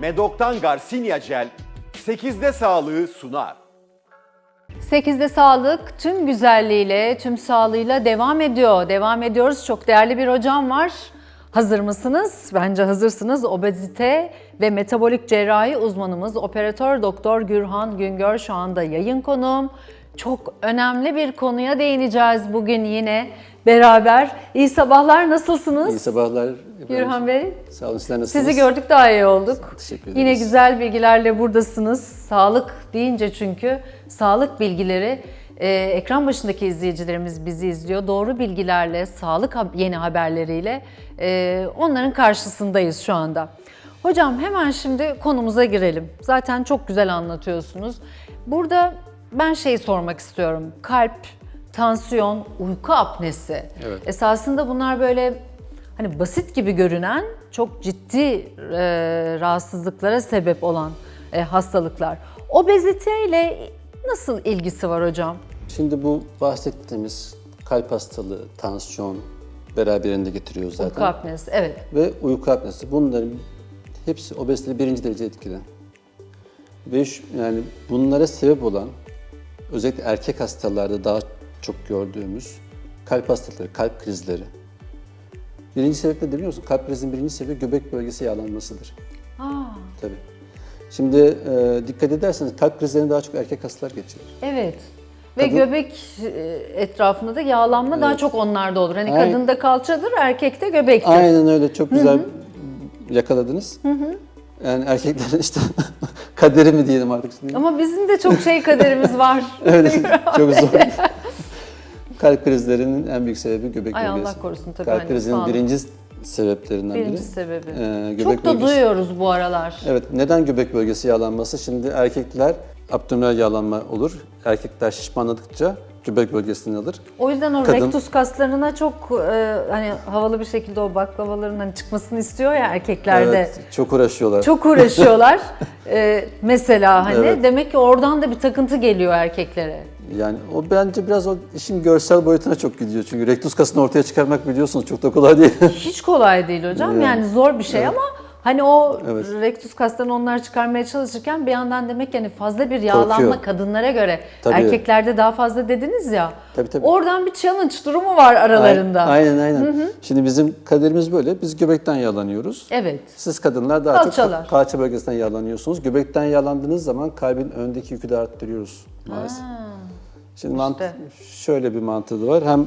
Medok'tan Garcinia Gel 8'de sağlığı sunar. 8'de sağlık tüm güzelliğiyle, tüm sağlığıyla devam ediyor. Devam ediyoruz. Çok değerli bir hocam var. Hazır mısınız? Bence hazırsınız. Obezite ve metabolik cerrahi uzmanımız operatör doktor Gürhan Güngör şu anda yayın konuğum. Çok önemli bir konuya değineceğiz bugün yine beraber. İyi sabahlar, nasılsınız? İyi sabahlar. Gürhan Bey. Sağ olun sizler nasılsınız? Sizi gördük daha iyi olduk. Teşekkür ederiz. Yine güzel bilgilerle buradasınız. Sağlık deyince çünkü sağlık bilgileri e, ekran başındaki izleyicilerimiz bizi izliyor. Doğru bilgilerle, sağlık yeni haberleriyle e, onların karşısındayız şu anda. Hocam hemen şimdi konumuza girelim. Zaten çok güzel anlatıyorsunuz. Burada ben şey sormak istiyorum. Kalp, tansiyon, uyku apnesi. Evet. Esasında bunlar böyle hani basit gibi görünen çok ciddi e, rahatsızlıklara sebep olan e, hastalıklar. Obezite ile nasıl ilgisi var hocam? Şimdi bu bahsettiğimiz kalp hastalığı, tansiyon beraberinde getiriyor zaten. Uyku apnesi, evet. Ve uyku apnesi. Bunların hepsi obeziteyi birinci derece etkilen. Ve şu, yani bunlara sebep olan özellikle erkek hastalarda daha çok gördüğümüz kalp hastalıkları, kalp krizleri. Birinci sebep nedir biliyor musun? Kalp krizinin birinci sebebi göbek bölgesi yağlanmasıdır. Aa, Tabii. Şimdi e, dikkat ederseniz kalp krizlerini daha çok erkek hastalar geçirir. evet. Ve Kadın- göbek e, etrafında da yağlanma daha çok onlarda olur. Hani Aynen. kadında kalçadır, erkekte göbektir. Aynen öyle çok güzel yakaladınız. Yani erkeklerin işte kaderi mi diyelim artık şimdi. Ama bizim de çok şey kaderimiz var. Öyle çok zor. Kalp krizlerinin en büyük sebebi göbek Ay bölgesi. Allah korusun tabii Kalp krizinin sağlık. birinci sebeplerinden Birinci biri. sebebi. e, göbek çok da bölgesi. duyuyoruz bu aralar. Evet, neden göbek bölgesi yağlanması? Şimdi erkekler abdominal yağlanma olur. Erkekler şişmanladıkça göbek bölgesini alır. O yüzden o Kadın- rektus kaslarına çok e, hani havalı bir şekilde o baklavaların hani çıkmasını istiyor ya erkeklerde. Evet, çok uğraşıyorlar. Çok uğraşıyorlar. E, mesela hani Evet. demek ki oradan da bir takıntı geliyor erkeklere. Yani o bence biraz o işin görsel boyutuna çok gidiyor. Çünkü rektus kasını ortaya çıkarmak biliyorsunuz çok da kolay değil. Hiç kolay değil hocam. Yani. Yani zor bir şey ama hani o Evet. rektus kaslarını onlar çıkarmaya çalışırken bir yandan demek yani fazla bir yağlanma Korkuyor. kadınlara göre Tabii. erkeklerde daha fazla dediniz ya. Tabii, tabii. Oradan bir challenge durumu var aralarında. Aynen aynen. Şimdi bizim kaderimiz böyle. Biz göbekten yağlanıyoruz. Evet. Siz kadınlar daha Kalçalar. çok kalça bölgesinden yağlanıyorsunuz. Göbekten yağlandığınız zaman kalbin öndeki yükü de arttırıyoruz maalesef. Şimdi mant- şöyle bir mantığı var. Hem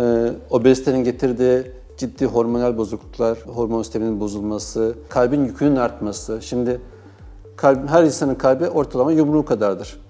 e, obezitenin getirdiği ciddi hormonal bozukluklar, hormon sisteminin bozulması, kalbin yükünün artması. Şimdi kalp, her insanın kalbi ortalama yumruğu kadardır.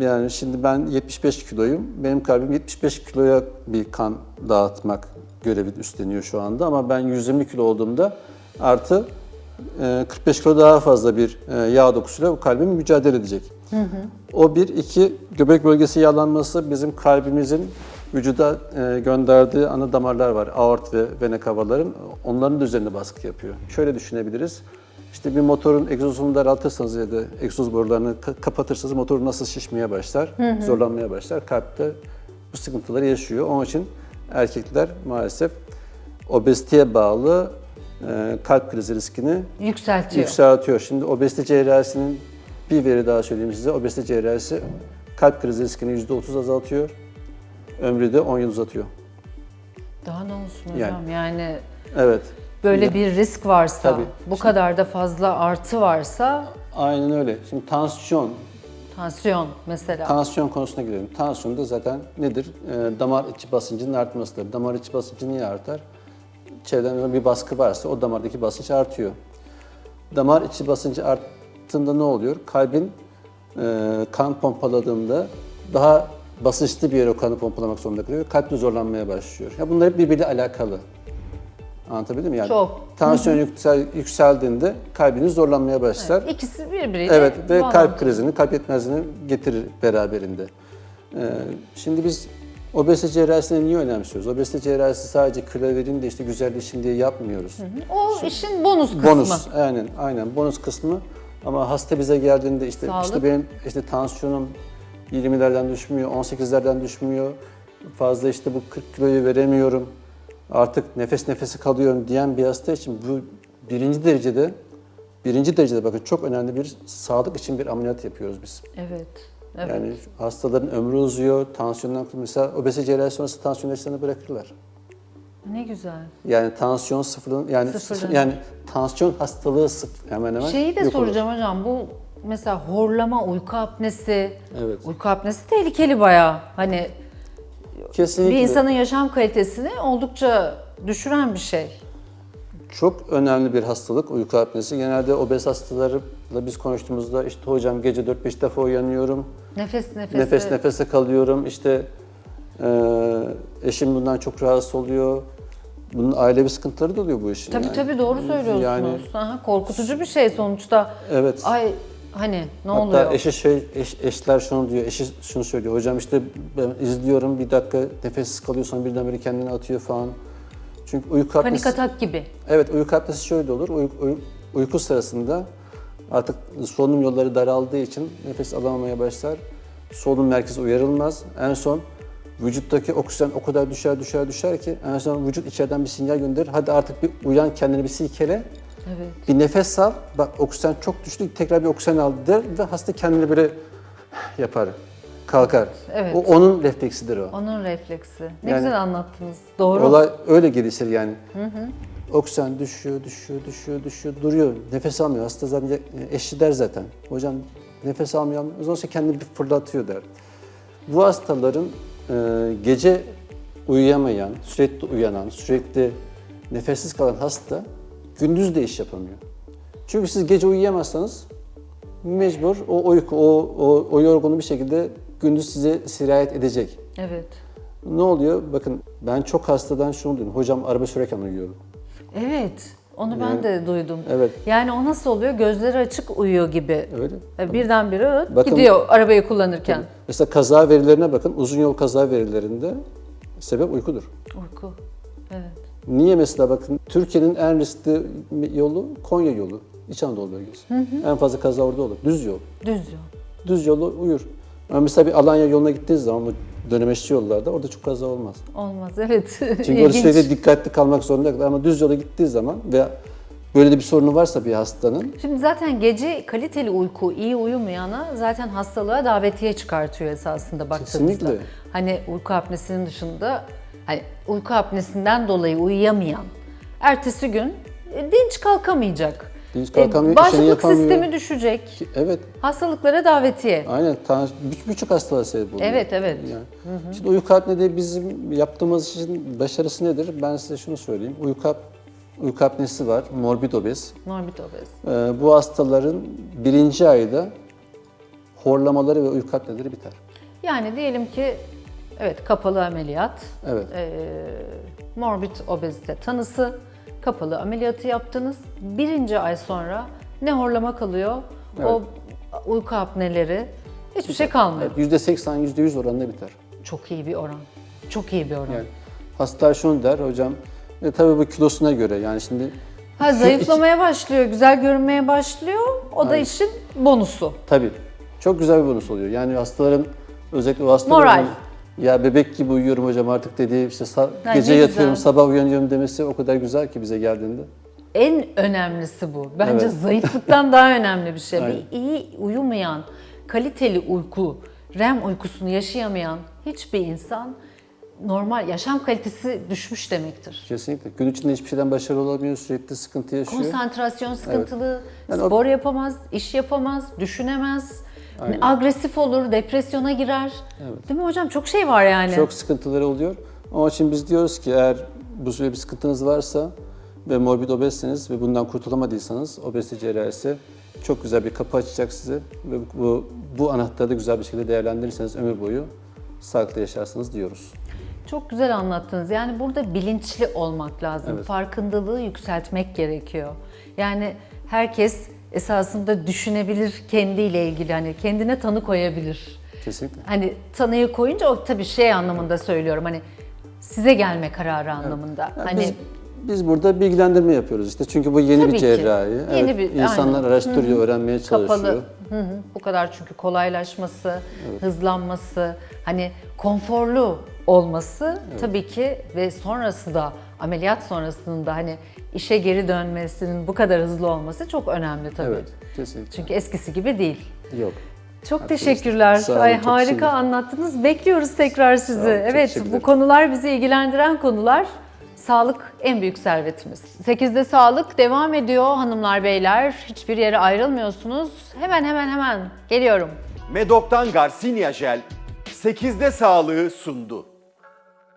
Yani şimdi ben 75 kiloyum. Benim kalbim 75 kiloya bir kan dağıtmak görevi üstleniyor şu anda. Ama ben 120 kilo olduğumda artı e, 45 kilo daha fazla bir e, yağ dokusuyla bu kalbim mücadele edecek. O bir. iki göbek bölgesi yağlanması bizim kalbimizin vücuda e, gönderdiği ana damarlar var. Aort ve vena cavaların. Onların da üzerine baskı yapıyor. Şöyle düşünebiliriz. İşte bir motorun egzozunu daraltırsanız ya da egzoz borularını ka- kapatırsanız motor nasıl şişmeye başlar, zorlanmaya başlar. Kalpte bu sıkıntıları yaşıyor. Onun için erkekler maalesef obeziteye bağlı e, kalp krizi riskini Yükseltiyor. yükseltiyor. Şimdi obezite cerrahisinin bir veri daha söyleyeyim size. Obezite cerrahisi kalp krizi riskini %30 azaltıyor. Ömrü de 10 yıl uzatıyor. Daha ne olsun Yani. hocam yani Evet. böyle bir risk varsa, Tabii. bu kadar da fazla artı varsa Aynen öyle. Şimdi tansiyon, tansiyon mesela. tansiyon konusuna girelim. Tansiyon da zaten nedir? Ee, damar içi basıncının artmasıdır. Damar içi basıncı niye artar? Çevreden bir baskı varsa o damardaki basınç artıyor. Damar içi basıncı arttığında ne oluyor? Kalbin e, kan pompaladığında daha basınçlı bir yere kanı pompalamak zorunda kalıyor. Kalp de zorlanmaya başlıyor. Ya bunlar hep birbiriyle alakalı. Anlatabildim mi? Yani Çok. Tansiyon yüksel, yükseldiğinde kalbiniz zorlanmaya başlar. İkisi birbiriyle Evet ve bağlantılı. kalp krizini, kalp yetmezliğini getirir beraberinde. Ee, şimdi biz obezite cerrahisini niye önemsiyoruz? Obezite cerrahisi sadece kilo verin de işte güzelleşin diye yapmıyoruz. O işin bonus kısmı. Bonus, aynen, aynen bonus kısmı. Ama hasta bize geldiğinde işte Sağlık. işte benim işte tansiyonum 20'lerden düşmüyor, 18'lerden düşmüyor. Fazla işte bu 40 kiloyu veremiyorum. Artık nefes nefese kalıyorum diyen bir hasta için bu birinci derecede birinci derecede bakın çok önemli bir sağlık için bir ameliyat yapıyoruz biz. Evet. Evet. Yani hastaların ömrü uzuyor, tansiyondan mesela obezite cerrahi sonrası tansiyon ilaçlarını bırakırlar. Ne güzel. Yani tansiyon sıfırın yani Sıfırın. sıfır- yani tansiyon hastalığı sıfır hemen hemen. Şeyi de yok olur. soracağım hocam. Bu mesela horlama, uyku apnesi. Evet. Uyku apnesi tehlikeli bayağı. Hani Kesinlikle. bir insanın yaşam kalitesini oldukça düşüren bir şey. Çok önemli bir hastalık uyku apnesi. Genelde obez hastalarla biz konuştuğumuzda işte hocam gece 4-5 defa uyanıyorum. Nefes nefese. Nefes nefese kalıyorum. İşte eee, eşim bundan çok rahatsız oluyor. Bunun ailevi sıkıntıları da oluyor bu işin. Tabii yani. tabii doğru söylüyorsunuz. Yani Aha, korkutucu bir şey sonuçta. evet. Ay hani ne Hatta oluyor? eşi şey, eş- eşler şunu diyor, eşi şunu söylüyor. Hocam işte ben izliyorum bir dakika nefessiz kalıyor sonra birdenbire kendini atıyor falan. Çünkü uyku Panik apnesi... atak gibi. Evet uyku apnesi şöyle olur. Uy- uy- uyku sırasında artık solunum yolları daraldığı için nefes alamamaya başlar. Solunum merkezi uyarılmaz. En son vücuttaki oksijen o kadar düşer düşer düşer ki en son vücut içeriden bir sinyal gönderir. Hadi artık bir uyan kendini bir silkele. Evet. Bir nefes al. Bak oksijen çok düştü. Tekrar bir oksijen al der ve hasta kendini böyle yapar. Kalkar. Evet. O onun refleksidir o. Onun refleksi. Ne Yani- güzel anlattınız. Doğru. Olay öyle gelişir yani. Oksijen düşüyor, düşüyor, düşüyor, düşüyor, duruyor. Nefes almıyor. Hasta zaten eşi der zaten. Hocam nefes almıyor. O zaman kendini bir fırlatıyor der. Bu hastaların e, gece uyuyamayan, sürekli uyanan, sürekli nefessiz kalan hasta gündüz de iş yapamıyor. Çünkü siz gece uyuyamazsanız mecbur o uyku, o, o, o yorgunluğu bir şekilde gündüz size sirayet edecek. Evet. Ne oluyor? Bakın ben çok hastadan şunu duydum. Hocam araba sürerken uyuyorum. Evet. Onu ben Yani- de duydum. Evet. Yani o nasıl oluyor? Gözleri açık uyuyor gibi. Öyle. E, Birdenbire Bakın- gidiyor arabayı kullanırken. Mesela kaza verilerine bakın. Uzun yol kaza verilerinde sebep uykudur. Uyku. Evet. Niye mesela bakın Türkiye'nin en riskli yolu Konya yolu. İç Anadolu bölgesi. En fazla kaza orada olur. Düz yol. Düz yol. Düz yolu uyur. Ama mesela bir Alanya yoluna gittiğiniz zaman bu dönemeçli yollarda orada çok kaza olmaz. Olmaz. Evet. Çünkü orada sürekli dikkatli kalmak zorunda. Ama düz yola gittiği zaman veya böyle de bir sorunu varsa bir hastanın Şimdi zaten gece kaliteli uyku iyi uyumayana zaten hastalığa davetiye çıkartıyor esasında baktığımızda. Kesinlikle. Hani uyku apnesinin dışında hani uyku apnesinden dolayı uyuyamayan ertesi gün e, dinç kalkamayacak. Dinç kalkamıyor, E, işini bağışıklık yapamıyor. sistemi düşecek. evet Hastalıklara davetiye. Aynen. tans- bir- Birçok hastalığa sebep oluyor. Evet, evet. Yani. Şimdi uyku apnede bizim yaptığımız işin başarısı nedir? Ben size şunu söyleyeyim. Uyku, ap- uyku apnesi var, morbid obez. Morbid obez. Ee, bu hastaların birinci ayda horlamaları ve uyku apneleri biter. Yani diyelim ki evet kapalı ameliyat, Evet. e, morbid obezite tanısı, kapalı ameliyatı yaptınız. Birinci ay sonra ne horlama kalıyor, o uyku apneleri hiçbir şey kalmıyor. Evet, %80, %100 oranında biter. Çok iyi bir oran. Çok iyi bir oran. Yani hastalar şunu der hocam, e, tabii bu kilosuna göre yani şimdi ha zayıflamaya başlıyor, güzel görünmeye başlıyor. O da Aynen. işin bonusu. Tabii. Çok güzel bir bonus oluyor. Yani hastaların özellikle o hastaların Moral. Ya bebek gibi uyuyorum hocam artık dediği işte Ay, gece ne yatıyorum güzel. sabah uyanıyorum demesi o kadar güzel ki bize geldiğinde. En önemlisi bu. Bence Evet. zayıflıktan daha önemli bir şey. Aynen. Bir iyi uyumayan, kaliteli uyku, REM uykusunu yaşayamayan hiçbir insan normal yaşam kalitesi düşmüş demektir. Kesinlikle. Gün içinde hiçbir şeyden başarılı olamıyor, sürekli sıkıntı yaşıyor. Konsantrasyon sıkıntılı, Yani o- spor yapamaz, iş yapamaz, düşünemez, agresif olur, depresyona girer. Değil mi hocam? Çok şey var yani. Çok sıkıntıları oluyor. Onun için biz diyoruz ki eğer bu süre bir sıkıntınız varsa ve morbid obezseniz ve bundan kurtulamadıysanız obezite cerrahisi çok güzel bir kapı açacak size ve bu, bu anahtarı da güzel bir şekilde değerlendirirseniz ömür boyu sağlıklı yaşarsınız diyoruz. Çok güzel anlattınız. Yani burada bilinçli olmak lazım. Evet. Farkındalığı yükseltmek gerekiyor. Yani herkes esasında düşünebilir kendiyle ilgili hani kendine tanı koyabilir. Kesinlikle. Hani tanıyı koyunca o tabii şey anlamında söylüyorum hani size gelme kararı anlamında. Yani hani biz, biz burada bilgilendirme yapıyoruz işte çünkü bu yeni Tabii bir ki. cerrahi. Yeni evet, bir- insanlar aynen. araştırıyor, öğrenmeye çalışıyor. kapalı. Hı hı, bu kadar çünkü kolaylaşması, hızlanması, hani konforlu olması tabii ki ve sonrası da ameliyat sonrasında hani işe geri dönmesinin bu kadar hızlı olması çok önemli tabii. Evet, kesinlikle. Çünkü eskisi gibi değil. Yok. Çok teşekkürler. Sağ olun, Ay çok harika teşekkür- anlattınız. Bekliyoruz tekrar sizi. olun, evet, bu konular bizi ilgilendiren konular. Sağlık en büyük servetimiz. 8'de sağlık devam ediyor hanımlar beyler. Hiçbir yere ayrılmıyorsunuz. Hemen hemen hemen geliyorum. Medok'tan Garcinia Jel 8'de sağlığı sundu.